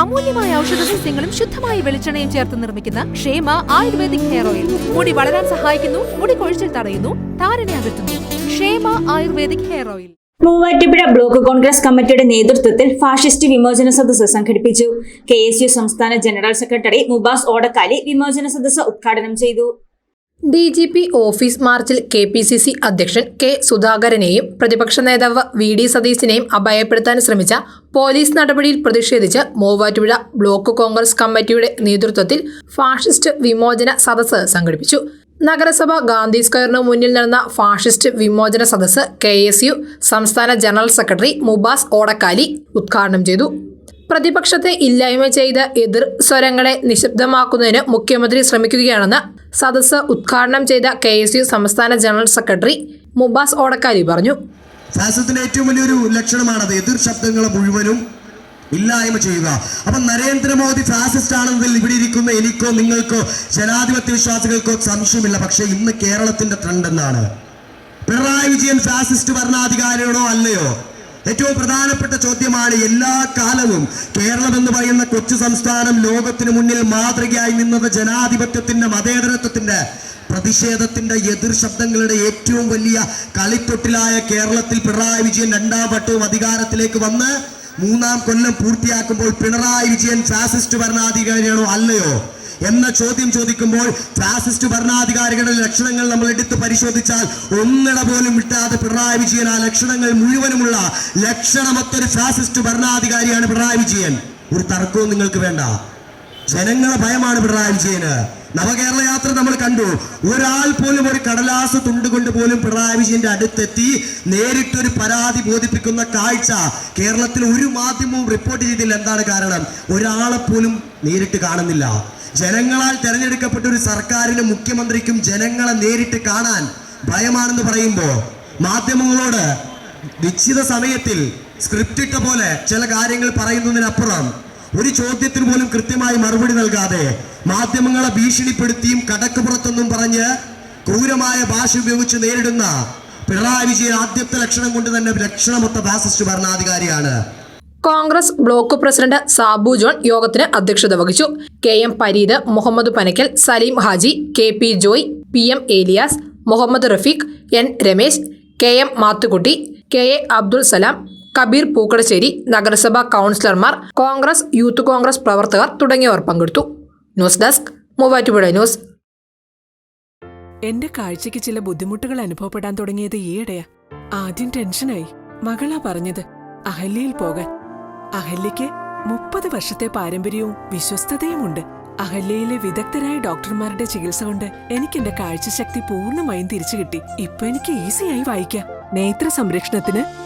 അമൂല്യമായ ഔഷധ സസ്യങ്ങളും ശുദ്ധമായ വെളിച്ചെണ്ണയും ചേർത്ത് നിർമ്മിക്കുന്ന ക്ഷേമ ആയുർവേദിക് ഹെയർ ഓയിൽ. മുടി വളരാൻ സഹായിക്കുന്നു മുടി കൊഴിച്ചിൽ തടയുന്നു താരനെ അകറ്റുന്നു. Kshema ayurvedic hair oil. Muvattupuzha block Congress കമ്മിറ്റിയുടെ നേതൃത്വത്തിൽ ഫാഷിസ്റ്റ് വിമോചന സദസ്സ് സംഘടിപ്പിച്ചു. കെ എസ് യു സംസ്ഥാന ജനറൽ സെക്രട്ടറി മുബാസ് ഓടക്കാലി വിമോചന സദസ്സ് ഉദ്ഘാടനം ചെയ്തു. ഡി ജി പി ഓഫീസ് മാർച്ചിൽ കെ പി സി സി അധ്യക്ഷൻ കെ സുധാകരനെയും പ്രതിപക്ഷ നേതാവ് വി ഡി സതീശിനെയും അഭയപ്പെടുത്താൻ ശ്രമിച്ച പോലീസ് നടപടിയിൽ പ്രതിഷേധിച്ച് മൂവാറ്റുപുഴ ബ്ലോക്ക് കോൺഗ്രസ് കമ്മിറ്റിയുടെ നേതൃത്വത്തിൽ ഫാഷിസ്റ്റ് വിമോചന സദസ്സ് സംഘടിപ്പിച്ചു. നഗരസഭ ഗാന്ധി സ്ക്വയറിന് മുന്നിൽ നടന്ന ഫാഷിസ്റ്റ് വിമോചന സദസ്സ് കെ എസ് യു സംസ്ഥാന ജനറൽ സെക്രട്ടറി മുബാസ് ഓടക്കാലി ഉദ്ഘാടനം ചെയ്തു. പ്രതിപക്ഷത്തെ ഇല്ലായ്മ ചെയ്ത എതിർ സ്വരങ്ങളെ നിശബ്ദമാക്കുന്നതിന് മുഖ്യമന്ത്രി ശ്രമിക്കുകയാണെന്ന് സദസ്സ് ഉദ്ഘാടനം ചെയ്ത കെ എസ് യു സംസ്ഥാന ജനറൽ സെക്രട്ടറി മുബാസ് ഓടക്കാരി പറഞ്ഞു. ശാസ്ത്രത്തിന്റെ ഏറ്റവും വലിയൊരു ലക്ഷണമാണത് എതിർ ശബ്ദങ്ങളെ മുഴുവനും ഇല്ലായ്മ ചെയ്യുക. അപ്പൊ നരേന്ദ്രമോദി ഫാസിസ്റ്റ് ആണെന്നതിൽ ഇവിടെ ഇരിക്കുന്ന എനിക്കോ നിങ്ങൾക്കോ ജനാധിപത്യ വിശ്വാസികൾക്കോ സംശയമില്ല. പക്ഷെ ഇന്ന് കേരളത്തിന്റെ ട്രെൻഡ് എന്നാണ് പിണറായി വിജയൻ ഫാസിസ്റ്റ് ഭരണാധികാരിയാണോ അല്ലയോ? ഏറ്റവും പ്രധാനപ്പെട്ട ചോദ്യമാണ് എല്ലാ കാലവും കേരളം എന്ന് പറയുന്ന കൊച്ചു സംസ്ഥാനം ലോകത്തിന് മുന്നിൽ മാതൃകയായി നിന്നത് ജനാധിപത്യത്തിന്റെ മതേതരത്വത്തിന്റെ പ്രതിഷേധത്തിന്റെ എതിർ ശബ്ദങ്ങളുടെ ഏറ്റവും വലിയ കളിത്തൊട്ടിലായ കേരളത്തിൽ പിണറായി വിജയൻ രണ്ടാം വട്ടവും അധികാരത്തിലേക്ക് വന്ന് മൂന്നാം കൊല്ലം പൂർത്തിയാക്കുമ്പോൾ പിണറായി വിജയൻ ഫാസിസ്റ്റ് ഭരണാധികാരിയാണോ അല്ലയോ? എന്ന ചോദ്യം ചോദിക്കുമ്പോൾ ഫാസിസ്റ്റ് ഭരണാധികാരികളുടെ ലക്ഷണങ്ങൾ നമ്മൾ എടുത്ത് പരിശോധിച്ചാൽ ഒന്നിട പോലും വിട്ടാതെ പിണറായി വിജയൻ ആ ലക്ഷണങ്ങൾ മുഴുവനുമുള്ള ലക്ഷണമൊത്തൊരു ഫാസിസ്റ്റ് ഭരണാധികാരിയാണ് പിണറായി വിജയൻ. ഒരു തർക്കവും നിങ്ങൾക്ക് വേണ്ട. ജനങ്ങളെ ഭയമാണ് പിണറായി വിജയന്. നവകേരള യാത്ര നമ്മൾ കണ്ടു. ഒരാൾ പോലും ഒരു കടലാസ് തുണ്ട് കൊണ്ട് പോലും പിണറായി വിജയന്റെ അടുത്തെത്തി നേരിട്ടൊരു പരാതി ബോധിപ്പിക്കുന്ന കാഴ്ച കേരളത്തിൽ ഒരു മാധ്യമവും റിപ്പോർട്ട് ചെയ്തില്ല. എന്താണ് കാരണം? ഒരാളെ പോലും നേരിട്ട് കാണുന്നില്ല. ജനങ്ങളാൽ തെരഞ്ഞെടുക്കപ്പെട്ട ഒരു സർക്കാരിനും മുഖ്യമന്ത്രിക്കും ജനങ്ങളെ നേരിട്ട് കാണാൻ ഭയമാണെന്ന് പറയുമ്പോൾ മാധ്യമങ്ങളോട് നിശ്ചിത സമയത്തിൽ സ്ക്രിപ്റ്റ് ഇട്ട പോലെ ചില കാര്യങ്ങൾ പറയുന്നതിനപ്പുറം ഒരു ചോദ്യത്തിന് പോലും കൃത്യമായി മറുപടി നൽകാതെ മാധ്യമങ്ങളെ ഭീഷണിപ്പെടുത്തിയും കടക്ക് പുറത്തൊന്നും പറഞ്ഞ് ക്രൂരമായ ഭാഷ ഉപയോഗിച്ച് നേരിടുന്ന പിണറായി വിജയൻ ആദ്യത്തെ ലക്ഷണം കൊണ്ട് തന്നെ ലക്ഷണമൊത്ത ഫാസിസ്റ്റ് ഭരണാധികാരിയാണ്. കോൺഗ്രസ് ബ്ലോക്ക് പ്രസിഡന്റ് സാബു ജോൺ യോഗത്തിന് അധ്യക്ഷത വഹിച്ചു. K M Pareed Muhammad Panakkal Saleem Haji K P Joy P M Elias Muhammad Rafeeq N Ramesh K M Mathukutty K A Abdul Salam Kabeer Pookkadasseri നഗരസഭാ കൗൺസിലർമാർ കോൺഗ്രസ് യൂത്ത് കോൺഗ്രസ് പ്രവർത്തകർ തുടങ്ങിയവർ പങ്കെടുത്തു. News desk Muvattupuzha news. എന്റെ കാഴ്ചയ്ക്ക് ചില ബുദ്ധിമുട്ടുകൾ അനുഭവപ്പെടാൻ തുടങ്ങിയത് ഈയിടെയാ. ആദ്യം ടെൻഷനായി. മകളാ പറഞ്ഞത് അഹല്യയിൽ പോകാൻ. അഹല്യയ്ക്ക് മുപ്പത് വർഷത്തെ പാരമ്പര്യവും വിശ്വസ്തതയുമുണ്ട്. അഹല്യയിലെ വിദഗ്ധരായ ഡോക്ടർമാരുടെ ചികിത്സ കൊണ്ട് എനിക്ക് എന്റെ കാഴ്ചശക്തി പൂർണമായും തിരിച്ചു കിട്ടി ഇപ്പൊ എനിക്ക് ഈസിയായി വായിക്കാം. നേത്ര സംരക്ഷണത്തിന്